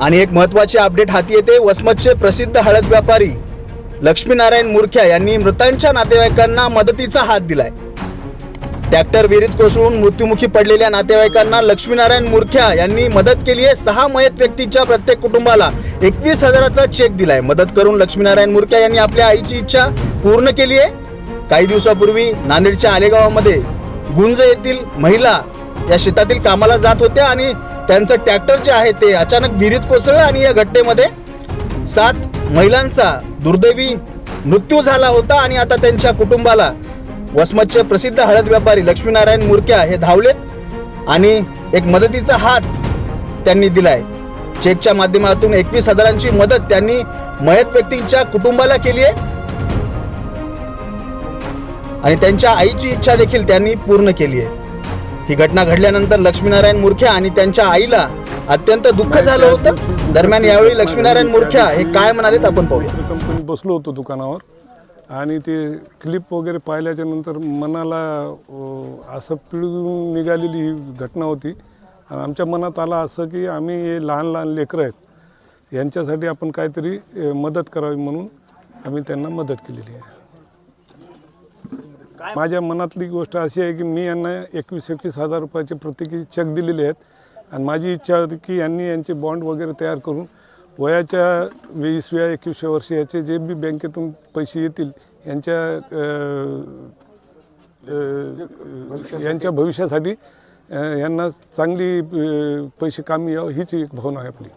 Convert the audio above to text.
आणि एक महत्वाची अपडेट हाती येते वसमतचे प्रसिद्ध हळद व्यापारी. लक्ष्मीनारायण मुरख्या यांनी मृतांच्या नातेवाईकांना मदतीचा हात दिलाय. ट्रॅक्टर विहिरीत कोसळून मृत्युमुखी पडलेल्या नातेवाईकांना लक्ष्मीनारायण मुरख्या यांनी मदत केली आहे. सहा मयत व्यक्तीच्या प्रत्येक कुटुंबाला एकवीस हजाराचा चेक दिलाय. मदत करून लक्ष्मीनारायण मुरख्या यांनी आपल्या आईची इच्छा पूर्ण केली आहे. काही दिवसापूर्वी नांदेडच्या आलेगावामध्ये गुंज येथील महिला या शेतातील कामाला जात होत्या आणि त्यांचं ट्रॅक्टर जे आहे ते अचानक विहिरीत कोसळलं आणि या घटनेमध्ये सात महिलांचा दुर्दैवी मृत्यू झाला होता आणि आता त्यांच्या कुटुंबाला वसमतचे प्रसिद्ध हळद व्यापारी लक्ष्मीनारायण मुरक्या हे धावलेत आणि एक मदतीचा हात त्यांनी दिलाय. चेकच्या माध्यमातून एकवीस हजारांची मदत त्यांनी मयत व्यक्तींच्या कुटुंबाला केली आहे. आणि त्यांच्या आईची इच्छा देखील त्यांनी पूर्ण केली आहे. ही घटना घडल्यानंतर लक्ष्मीनारायण मुरख्या आणि त्यांच्या आईला अत्यंत दुःख झालं होतं. दरम्यान यावेळी लक्ष्मीनारायण मुरख्या हे काय म्हणालेत आपण पाहूया. कंपनीत बसलो होतो दुकानावर आणि ते क्लिप वगैरे पाहिल्याच्या नंतर मनाला अ, असं पिळून निघालेली ही घटना होती. आणि आमच्या मनात आलं असं की आम्ही हे लहान लहान लेकरं आहेत. यांच्यासाठी आपण काहीतरी अ, मदत करावी म्हणून आम्ही त्यांना मदत केलेली आहे. माझ्या मनातली गोष्ट अशी आहे की मी यांना एकवीस एकवीस हजार रुपयाचे प्रत्येकी चेक दिलेले आहेत. आणि माझी इच्छा होती की यांनी यांचे बॉन्ड वगैरे तयार करून वयाच्या वीसव्या एकवीसव्या वर्षी याचे जे बी बँकेतून पैसे येतील यांच्या यांच्या भविष्यासाठी यांना चांगली पैसे कामी यावं हीच एक भावना आहे आपली.